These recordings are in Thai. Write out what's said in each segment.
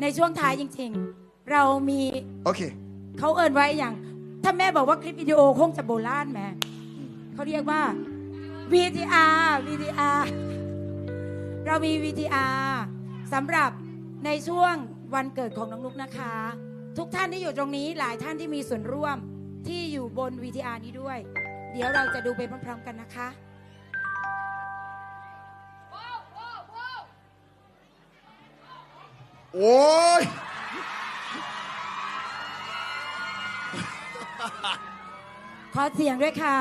ในช่วงท้ายจริงๆ เรามีโอเค เขาเอินไว้อย่าง ถ้าแม่บอกว่าคลิปวิดีโอคงจะโบราณแหม่เขาเรียกว่า VTR VTR เรามี VTR สำหรับในช่วงวันเกิดของน้องนุกนะคะ ทุกท่านที่อยู่ตรงนี้หลายท่านที่มีส่วนร่วมที่อยู่บน VTR นี้ด้วย เดี๋ยวเราจะดูไปพร้อมๆกันนะคะ โอ้ยขอเสียงด้วยค่ะ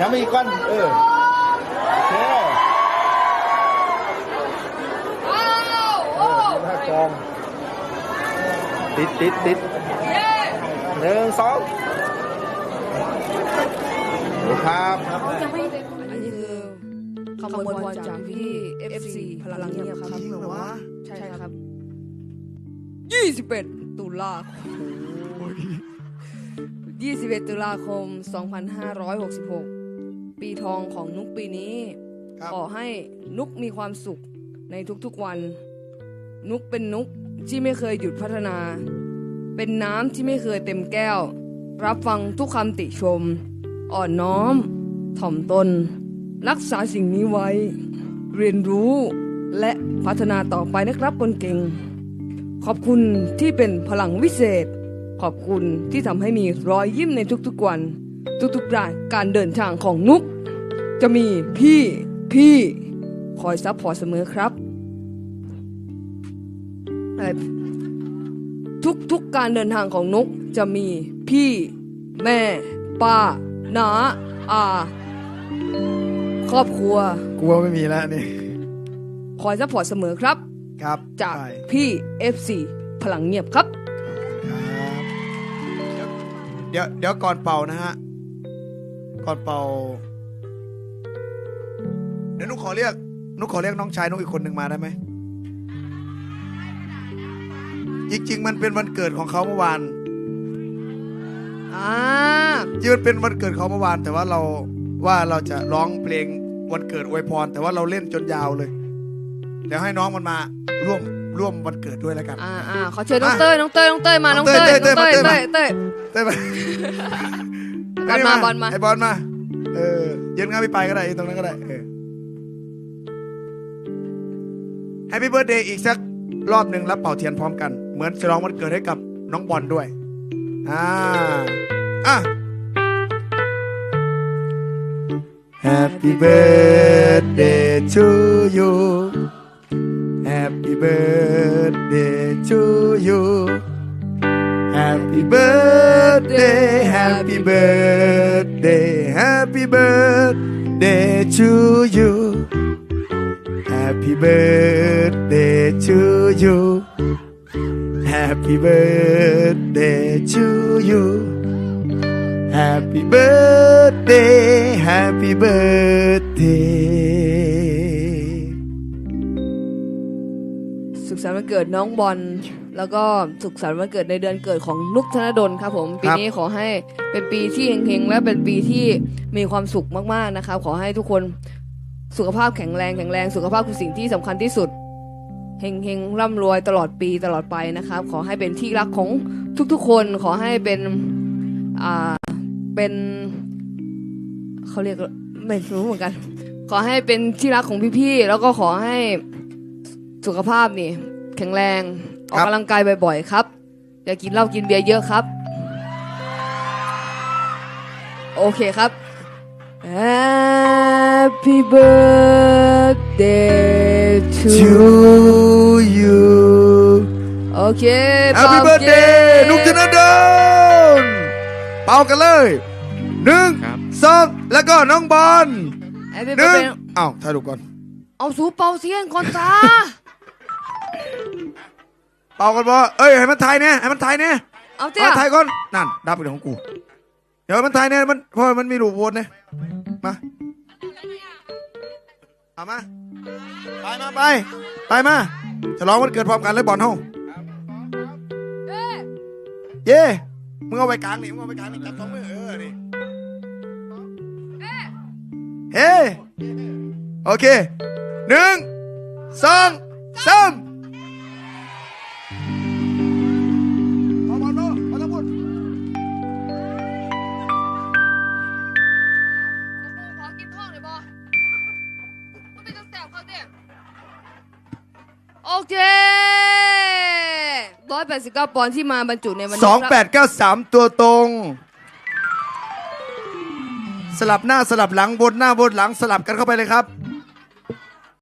ยังไม่อีกก้อน เออ โอเคหน้ากอง ติดติดติดหนึ่งสองดูครับอันนี้คือขโมยบอลจากพี่เอฟซีพลังเงียบครับพี่บอกว่ใช่ครับยี่สิบเอ็ดตุลาคมยี่สิบเอ็ดตุลาคมสองพันห้าร้อยหกสิบหก ปีทองของนุกปีนี้ ครับ ขอให้นุกมีความสุขในทุกๆวัน นุกเป็นนุกที่ไม่เคยหยุดพัฒนา เป็นน้ำที่ไม่เคยเต็มแก้ว รับฟังทุกคำติชม อ่อนน้อม ถ่อมตน รักษาสิ่งนี้ไว้ เรียนรู้และพัฒนาต่อไปนะครับคนเก่ง ขอบคุณที่เป็นพลังวิเศษ ขอบคุณที่ทำให้มีรอยยิ้มในทุกๆวัน ทุกๆการการเดินทางของนุก จะมีพี่พี่คอยซัพพอร์ตเสมอครับเอ่อทุกทุกการเดินทางของนุกจะมีพี่แม่ ป้าน้าอาครอบครัว กลัวไม่มีแล้วนี่ คอยซัพพอร์ตเสมอครับ ครับจากใช่พี่ FC พลังเงียบครับครับ เดี๋ยวเดี๋ยวก่อนเป่านะฮะ ก่อนเป่า เดี๋ยวนุกขอเรียก นุกขอเรียกน้องชายนุกอีกคนหนึ่งมาได้ไหมจริงๆมันเป็นวันเกิดของเขาเมื่อวานอ่าจริงๆมันเป็นวันเกิดเขาเมื่อวาน แต่ว่าเราว่าเราจะร้องเพลงวันเกิดอวยพร แต่ว่าเราเล่นจนยาวเลยเดี๋ยวให้น้องมันมาร่วมร่วมวันเกิดด้วยแล้วกัน อ่าอ่าขอเชิญน้องมาเต้ยน้องเต้ยน้องเต้ยมาน้น้อองงเต้เต้ยยเต้น้องยเต้ยเต้ยเต้ยได้ไหม บอลมาบอลมาไอ้บอลมา เออยืนง้าพี่ไปก็ได้ตรงนั้นก็ได้เออแฮปปี้เบิร์ดเดย์อีกสักรอบหนึ่งแล้วเป่าเทียนพร้อมกัน เหมือนฉลองวันเกิดให้กับน้องบอลด้วย อ่า อะ Happy birthday to you Happy birthday to you Happy birthday Happy birthday Happy birthday to you Happy birthday to you Happy birthday to you Happy birthday Happy birthday สุขสันต์วันเกิดน้องบอล แล้วก็สุขสันต์วันเกิดในเดือนเกิดของนุกธนดลครับผม ปีนี้ขอให้เป็นปีที่เฮงๆและเป็นปีที่มีความสุขมากๆนะครับ ขอให้ทุกคนสุขภาพแข็งแรงแข็งแรงสุขภาพคือสิ่งที่สำคัญที่สุดเฮงๆร่ำรวยตลอดปีตลอดไปนะครับ ขอให้เป็นที่รักของทุกๆคน ขอให้เป็นอ่าเป็นเขาเรียกไม่รู้เหมือนกัน ขอให้เป็นที่รักของพี่ๆแล้วก็ขอให้สุขภาพนี่ แข็งแรง ออกครับกำลังกายบ่อยๆครับ อย่ากินเหล้ากินเบียร์เยอะครับ โอเคครับ Happy birthday to to you โอเค Happy เป่า birthday เค้กนุกธนดลเป่ากันเลยหนึ่งครับสองแล้วก็น้องบอล Happy หนึ่ง birthday เอ้าถ่ายรูปก่อน เอาสูเป่าเสียงก่อนตา เป่ากันบอเอ้ยให้มันถ่ายเนี่ยให้มันถ่ายเนี่ยเอาให้เตี้ยมันถ่ายก่อนนั่นดับไปเรื่องของกู เดี๋ยวมันถ่ายเนี่ยมันเพราะมันมีรูปโพสเนี่ยมาเอามาไปมาไปไปมาจะร้องวันเกิดพร้อมกันเลยบอลเฮาเย่มึงเอาไปกลางนี่มึงเอาไปกลางนี่จับสองมือเออนี่เฮ้โอเคหนึ่งสองสาม 289 ปอนด์ที่มาบรรจุในวันนี้สองครับแปดเก้าสามตัวตรง สลับหน้าสลับหลังบนหน้าบนหลังสลับกันเข้าไปเลยครับ